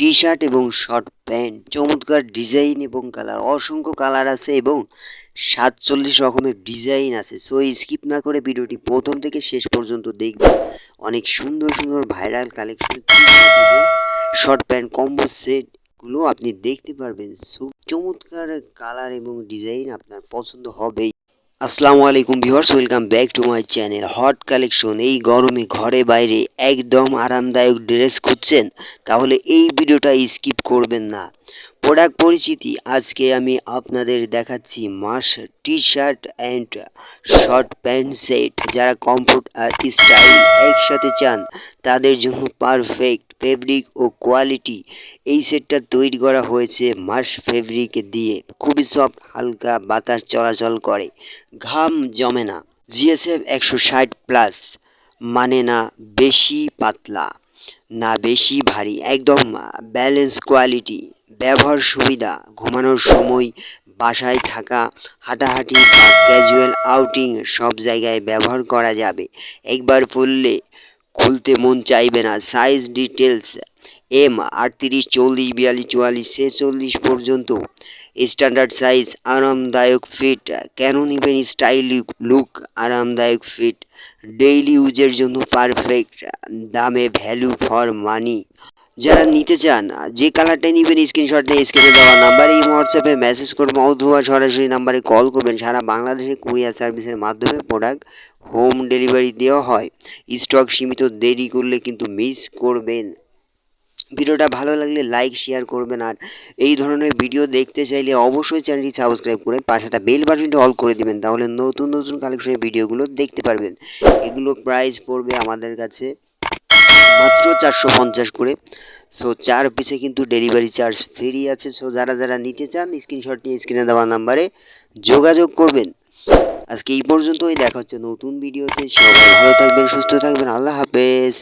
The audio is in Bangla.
টি শার্ট এবং শর্ট প্যান্ট চমৎকার ডিজাইন এবং কালার অসংখ্য কালার আছে এবং সাতচল্লিশ রকমের ডিজাইন আছে। সো স্কিপ না করে ভিডিওটি প্রথম থেকে শেষ পর্যন্ত দেখবেন। অনেক সুন্দর সুন্দর viral collection short pant combo সেটগুলো আপনি দেখতে পারবেন। খুব চমৎকার কালার এবং ডিজাইন আপনার পছন্দ হবেই। আসসালামু আলাইকুম viewers, welcome back to my channel. Hot collection, এই গরমে ঘরে বাইরে একদম আরামদায়ক ড্রেস খুঁজছেন? তাহলে এই ভিডিওটা স্কিপ করবেন না। প্রোডাক্ট পরিচিতি আজকে আমি আপনাদের দেখাচ্ছি মাস T shirt and short pant set. যারা কমফোর্ট আর স্টাইল একসাথে চান, তাদের জন্য পারফেক্ট ফেব্রিক ও কোয়ালিটি। এই সেটটা তৈরি করা হয়েছে মাস ফেব্রিক দিয়ে। খুবই সফট, হালকা বাতাস চলাচল করে। ঘাম জমে না। জিএসএফ একশো ষাট প্লাস। মানে না বেশি পাতলা, না বেশি ভারী, একদম ব্যালেন্স কোয়ালিটি ব্যবহার সুবিধা, ঘুমানোর সময়, বাসায় থাকা, হাঁটাহাঁটি বা ক্যাজুয়াল আউটিং সব জায়গায় ব্যবহার করা যাবে। একবার পরলে খুলতে মন চাইবে না। সাইজ ডিটেলস এম আটত্রিশ, চল্লিশ, বিয়াল্লিশ, চুয়াল্লিশ, ছেচল্লিশ পর্যন্ত। স্ট্যান্ডার্ড সাইজ আরামদায়ক ফিট কেন নেবেন স্টাইল লুক আরামদায়ক ফিট ডেইলি ইউজের জন্য পারফেক্ট দামে ভ্যালু ফর মানি যারা নিতে চান, যে কালারটাই নেবেন স্ক্রিনশট নিয়ে স্ক্রিনে দেওয়া নাম্বারে এই হোয়াটসঅ্যাপে মেসেজ করবেন অথবা সরাসরি নাম্বারে কল করবেন। সারা বাংলাদেশে কুরিয়ার সার্ভিসের মাধ্যমে প্রোডাক্ট হোম ডেলিভারি দেওয়া হয়। স্টক সীমিত, দেরি করলে কিন্তু মিস করবেন। ভিডিওটা ভালো লাগলে লাইক শেয়ার করবেন। আর এই ধরনের ভিডিও দেখতে চাইলে অবশ্যই চ্যানেলটি সাবস্ক্রাইব করে পাশে বেল বাটনটি অল করে দিবেন, তাহলে নতুন নতুন কালেকশনের ভিডিওগুলো দেখতে পারবেন। এগুলো প্রাইস পড়বে আমাদের কাছে মাত্র চারশো পঞ্চাশ করে। সো চার পিসে কিন্তু ডেলিভারি চার্জ ফ্রি আছে। সো যারা যারা নিতে চান স্ক্রিনশট নিয়ে স্ক্রিনে দেওয়া নাম্বারে যোগাযোগ করবেন। আজকে এই পর্যন্তই। দেখা হচ্ছে নতুন ভিডিওতে সবাই ভালো থাকবেন, সুস্থ থাকবেন। আল্লাহ হাফেজ।